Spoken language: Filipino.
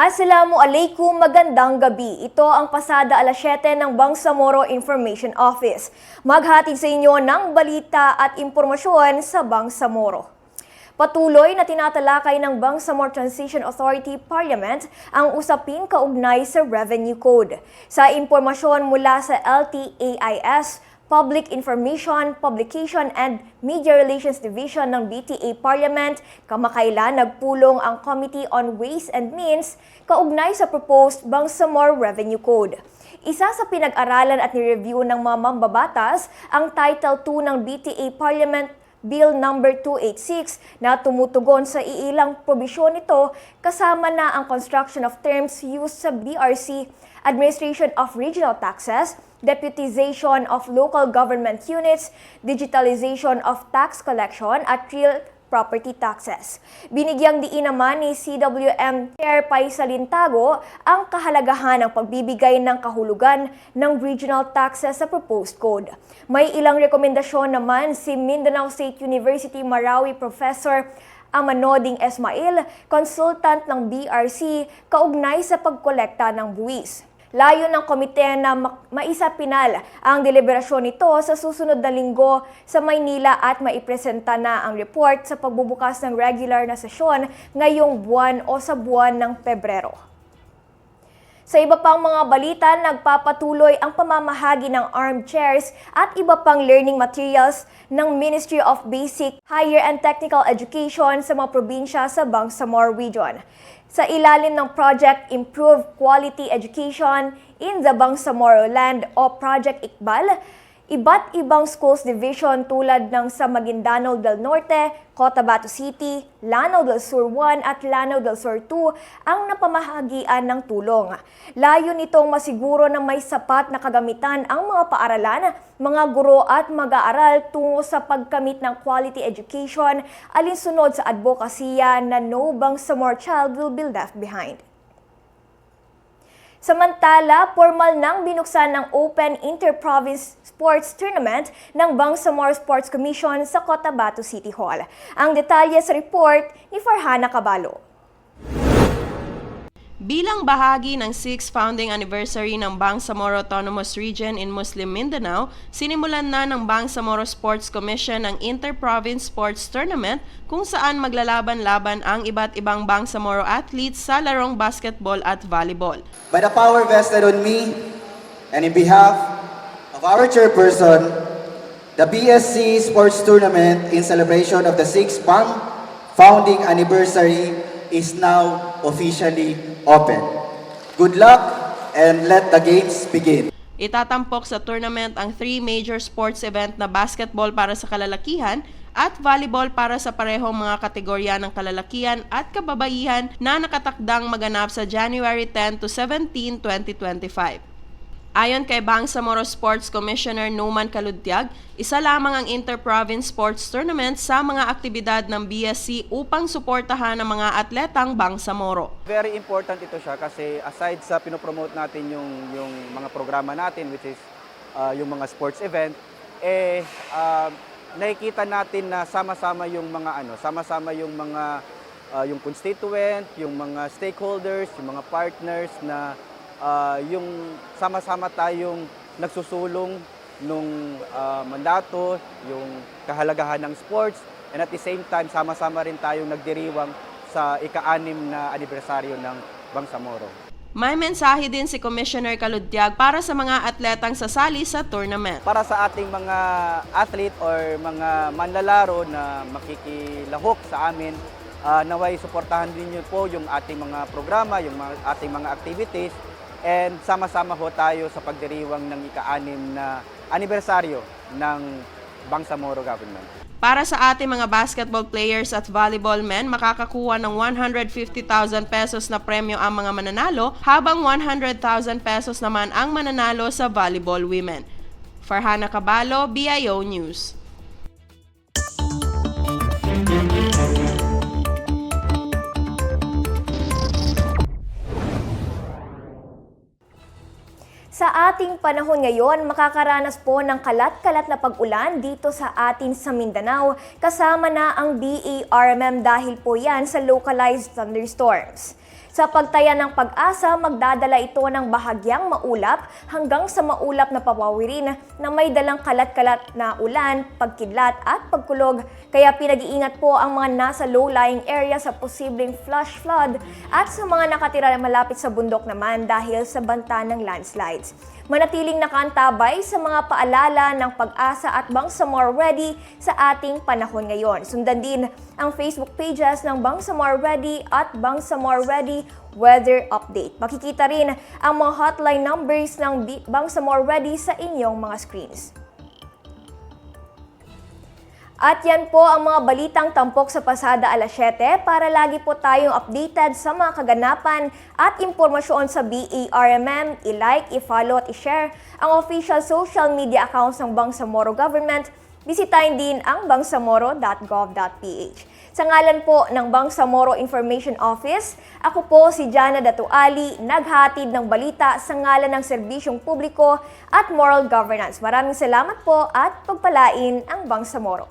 Assalamu alaikum, magandang gabi. Ito ang pasada alas 7 ng Bangsamoro Information Office. Maghatid sa inyo ng balita at impormasyon sa Bangsamoro. Patuloy na tinatalakay ng Bangsamoro Transition Authority Parliament ang usaping kaugnay sa Revenue Code. Sa impormasyon mula sa LTAIS, Public Information, Publication and Media Relations Division ng BTA Parliament, kamakailan nagpulong ang Committee on Ways and Means kaugnay sa proposed Bangsamoro Revenue Code. Isa sa pinag-aralan at ni-review ng mga mambabatas ang Title 2 ng BTA Parliament Bill number 286 na tumutugon sa iilang probisyon nito kasama na ang construction of terms used sa BRC, administration of regional taxes, deputization of local government units, digitalization of tax collection at real property taxes. Binigyang diin naman ni CWM Chair Paisa Lintago ang kahalagahan ng pagbibigay ng kahulugan ng regional taxes sa proposed code. May ilang rekomendasyon naman si Mindanao State University Marawi Professor Amanoding Esmail, consultant ng BRC, kaugnay sa pagkolekta ng buwis. Layo ng komite na ma- maisapinal ang deliberasyon nito sa susunod na linggo sa Maynila at maipresenta na ang report sa pagbubukas ng regular na sesyon ngayong buwan o sa buwan ng Pebrero. Sa iba pang mga balita, nagpapatuloy ang pamamahagi ng armchairs at iba pang learning materials ng Ministry of Basic, Higher and Technical Education sa mga probinsya sa Bangsamoro Region. Sa ilalim ng Project Improve Quality Education in the Bangsamoro Land o Project Iqbal, Iba't ibang schools division tulad ng sa Maguindanao del Norte, Cotabato City, Lanao del Sur 1 at Lanao del Sur 2 ang napamahagian ng tulong. Layo nitong masiguro na may sapat na kagamitan ang mga paaralan, mga guro at mag-aaral tungo sa pagkamit ng quality education alinsunod sa advokasya na no bang more child will be left behind. Samantala, formal nang binuksan ng Open Inter-Province Sports Tournament ng Bangsamoro Sports Commission sa Cotabato City Hall. Ang detalye sa report ni Farhana Cabalo. Bilang bahagi ng 6th founding anniversary ng Bangsamoro Autonomous Region in Muslim Mindanao, sinimulan na ng Bangsamoro Sports Commission ang Inter-Province Sports Tournament kung saan maglalaban-laban ang iba't ibang Bangsamoro athletes sa larong basketball at volleyball. By the power vested on me and in behalf of our chairperson, the BSC Sports Tournament in celebration of the 6th PAM founding anniversary is now officially open. Good luck and let the games begin. Itatampok sa tournament ang three major sports event na basketball para sa kalalakihan at volleyball para sa parehong mga kategorya ng kalalakihan at kababaihan na nakatakdang maganap sa January 10 to 17, 2025. Ayon kay Bangsamoro Sports Commissioner Numan Kaludtiag, isa lamang ang Inter-Province Sports Tournament sa mga aktibidad ng BSC upang suportahan ang mga atletang Bangsamoro. Very important ito siya kasi aside sa pinopromote natin yung, yung mga programa natin which is uh, yung mga sports event, eh uh, nakikita natin na sama-sama yung mga ano, sama-sama yung mga uh, yung constituent, yung mga stakeholders, yung mga partners na uh, yung sama-sama tayong nagsusulong nung uh, mandato, yung kahalagahan ng sports, and at the same time, sama-sama rin tayong nagdiriwang sa ika-anim na anibersaryo ng Bangsamoro. May mensahe din si Commissioner Kaludtiag para sa mga atletang sasali sa tournament. Para sa ating mga athlete or mga manlalaro na makikilahok sa amin, uh, naway suportahan din niyo po yung ating mga programa, yung mga, ating mga activities, and sama-sama ho tayo sa pagdiriwang ng ika-anim na anibersaryo ng Bangsamoro Government. Para sa ating mga basketball players at volleyball men, makakakuha ng 150,000 pesos na premyo ang mga mananalo, habang 100,000 pesos naman ang mananalo sa volleyball women. Farhana Cabalo, BIO News. Ating panahon ngayon, makakaranas po ng kalat-kalat na pag-ulan dito sa atin sa Mindanao. Kasama na ang BARMM dahil po yan sa localized thunderstorms. Sa pagtaya ng pag-asa, magdadala ito ng bahagyang maulap hanggang sa maulap na papawirin na may dalang kalat-kalat na ulan, pagkidlat at pagkulog. Kaya pinag-iingat po ang mga nasa low-lying area sa posibleng flash flood at sa mga nakatira malapit sa bundok naman dahil sa banta ng landslides. Manatiling nakantabay sa mga paalala ng pag-asa at Bangsamoro Ready sa ating panahon ngayon. Sundan din ang Facebook pages ng Bangsamoro Ready at Bangsamoro Ready Weather Update. Makikita rin ang mga hotline numbers ng Bangsamoro Ready sa inyong mga screens. At yan po ang mga balitang tampok sa pasada alas 7 para lagi po tayong updated sa mga kaganapan at impormasyon sa BARMM. I-like, i-follow at i-share ang official social media accounts ng Bangsamoro Government. Bisitahin din ang bangsamoro.gov.ph. Sa ngalan po ng Bangsamoro Information Office, ako po si Jana Datuali, naghatid ng balita sa ngalan ng serbisyong publiko at moral governance. Maraming salamat po at pagpalain ang Bangsamoro.